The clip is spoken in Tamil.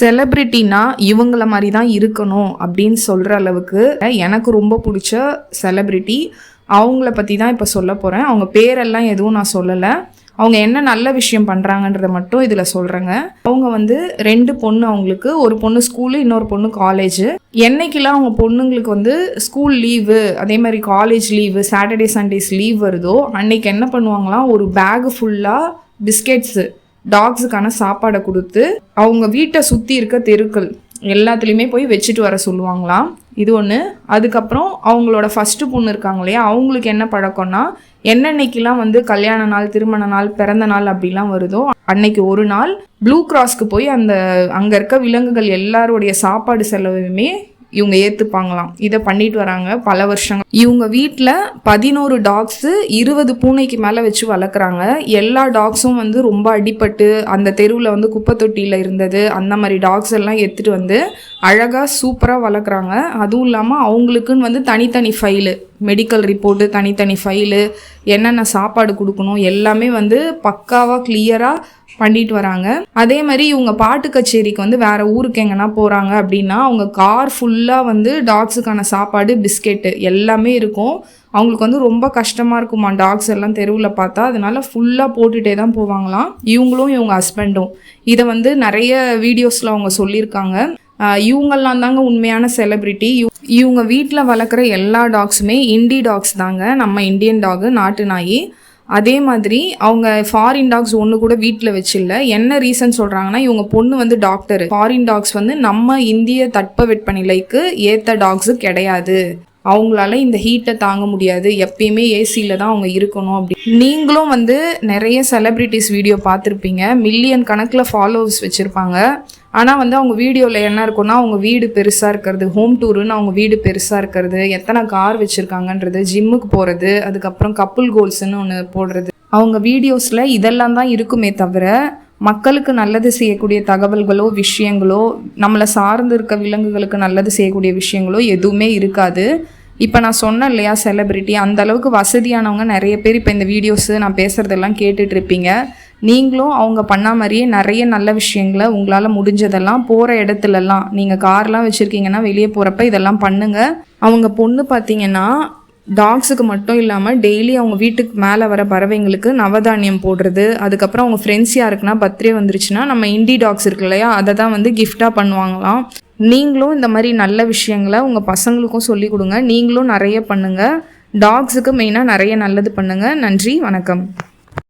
செலிப்ரிட்டினா இவங்கள மாதிரி தான் இருக்கணும் அப்படின்னு சொல்கிற அளவுக்கு எனக்கு ரொம்ப பிடிச்ச செலிப்ரிட்டி அவங்கள பற்றி தான் இப்போ சொல்ல போகிறேன் அவங்க பேரெல்லாம் எதுவும் நான் சொல்லலை. அவங்க என்ன நல்ல விஷயம் பண்ணுறாங்கன்றத மட்டும் இதில் சொல்கிறேங்க அவங்க வந்து ரெண்டு பொண்ணு அவங்களுக்கு. ஒரு பொண்ணு ஸ்கூலு இன்னொரு பொண்ணு காலேஜு என்னைக்கெல்லாம் அவங்க பொண்ணுங்களுக்கு வந்து ஸ்கூல் லீவு அதே மாதிரி college leave Saturday Sundays leave வருதோ அன்னைக்கு என்ன பண்ணுவாங்களாம்? ஒரு பேகு ஃபுல்லாக பிஸ்கெட்ஸு டாக்ஸுக்கான சாப்பாடை கொடுத்து அவங்க வீட்டை சுற்றி இருக்க தெருக்கள் எல்லாத்துலேயுமே போய் வச்சுட்டு வர சொல்லுவாங்களாம். இது ஒன்று அதுக்கப்புறம் அவங்களோட ஃபஸ்ட்டு பொண்ணு இருக்காங்க இல்லையா? அவங்களுக்கு என்ன பழக்கம்னா என்னென்னைக்கெல்லாம் வந்து கல்யாண நாள் திருமண நாள் பிறந்த நாள் அப்படிலாம் வருதோ அன்னைக்கு ஒரு நாள் ப்ளூ கிராஸ்க்கு போய் அந்த அங்கே இருக்க விலங்குகள் எல்லாருடைய சாப்பாடு செலவுமே இவங்க ஏற்றுப்பாங்களாம் இதை பண்ணிட்டு வராங்க பல வருஷங்கள். இவங்க வீட்டில் பதினோரு டாக்ஸு இருபது பூனைக்கு மேலே வச்சு வளர்க்குறாங்க. எல்லா டாக்ஸும் வந்து ரொம்ப அடிபட்டு அந்த தெருவில் வந்து குப்பை தொட்டியில் இருந்தது அந்த மாதிரி டாக்ஸ் எல்லாம் எடுத்துகிட்டு வந்து அழகாக சூப்பராக வளர்க்குறாங்க. அதுவும் இல்லாமல் அவங்களுக்குன்னு வந்து தனித்தனி ஃபைலு மெடிக்கல் ரிப்போர்ட்டு தனித்தனி ஃபைலு என்னென்ன சாப்பாடு கொடுக்கணும் எல்லாமே வந்து பக்காவாக கிளியராக பண்ணிட்டு வராங்க. அதே மாதிரி இவங்க பாட்டு கச்சேரிக்கு வந்து வேற ஊருக்கு எங்கன்னா போகிறாங்க அப்படின்னா அவங்க கார் ஃபுல்லாக வந்து டாக்ஸுக்கான சாப்பாடு பிஸ்கெட்டு எல்லாமே இருக்கும். அவங்களுக்கு வந்து ரொம்ப கஷ்டமாக இருக்குமா டாக்ஸ் எல்லாம் தெருவில் பார்த்தா. அதனால ஃபுல்லாக போட்டுகிட்டே தான் போவாங்களாம். இவங்களும் இவங்க ஹஸ்பண்டும் இதை வந்து நிறைய வீடியோஸில் அவங்க சொல்லியிருக்காங்க. இவங்கெல்லாம் தாங்க உண்மையான செலிப்ரிட்டி இவங்க வீட்டில் வளர்க்குற எல்லா டாக்ஸுமே இண்டி டாக்ஸ் தாங்க. நம்ம இந்தியன் டாகு நாட்டு நாய். அதே மாதிரி அவங்க ஃபாரின் டாக்ஸ் ஒன்று கூட வீட்டில் வச்சில்ல. என்ன ரீசன் சொல்கிறாங்கன்னா இவங்க பொண்ணு வந்து டாக்டர் ஃபாரின் டாக்ஸ் வந்து நம்ம இந்திய தட்பவெப்பநிலைக்கு ஏற்ற டாக்ஸு கிடையாது. அவங்களால இந்த ஹீட்டை தாங்க முடியாது. எப்பயுமே ஏசியில் தான் அவங்க இருக்கணும் அப்படி. நீங்களும் வந்து நிறைய செலிப்ரிட்டிஸ் வீடியோ பார்த்துருப்பீங்க. மில்லியன் கணக்கில் ஃபாலோவர்ஸ் வச்சுருப்பாங்க. ஆனால் வந்து அவங்க வீடியோவில் என்ன இருக்கும்னா அவங்க வீடு பெருசாக இருக்கிறது ஹோம் டூருன்னு அவங்க வீடு பெருசாக இருக்கிறது எத்தனை கார் வச்சுருக்காங்கன்றது ஜிம்முக்கு போகிறது அதுக்கப்புறம் கப்புள் கோல்ஸ்னு ஒன்று போடுறது. அவங்க வீடியோஸில் இதெல்லாம் தான் இருக்குமே தவிர மக்களுக்கு நல்லது செய்யக்கூடிய தகவல்களோ விஷயங்களோ நம்மளை சார்ந்து இருக்க விலங்குகளுக்கு நல்லது செய்யக்கூடிய விஷயங்களோ எதுவுமே இருக்காது. இப்போ நான் சொன்னேன் இல்லையா செலிப்ரிட்டி அந்த அளவுக்கு வசதியானவங்க நிறைய பேர் இப்போ இந்த வீடியோஸு நான் பேசுகிறதெல்லாம் கேட்டுட்ருப்பீங்க நீங்களும் அவங்க பண்ண மாதிரியே நிறைய நல்ல விஷயங்களை உங்களால் முடிஞ்சதெல்லாம் போகிற இடத்துலலாம். நீங்கள் கார்லாம் வச்சுருக்கீங்கன்னா வெளியே போகிறப்ப இதெல்லாம் பண்ணுங்கள் அவங்க பொண்ணு பார்த்தீங்கன்னா டாக்ஸுக்கு மட்டும் இல்லாமல் டெய்லி அவங்க வீட்டுக்கு மேலே வர பறவைங்களுக்கு நவதானியம் போடுறது அதுக்கப்புறம் அவங்க ஃப்ரெண்ட்ஸ் யாருக்குன்னா பர்த்டே வந்துருச்சுன்னா நம்ம இண்டி டாக்ஸ் இருக்கு இல்லையா அதை தான் வந்து கிஃப்டாக பண்ணுவாங்களாம். நீங்களும் இந்த மாதிரி நல்ல விஷயங்களை உங்கள் பசங்களுக்கும் சொல்லி கொடுங்க. நீங்களும் நிறைய பண்ணுங்கள் டாக்ஸுக்கு மெயினாக நிறைய நல்லது பண்ணுங்கள் நன்றி வணக்கம்.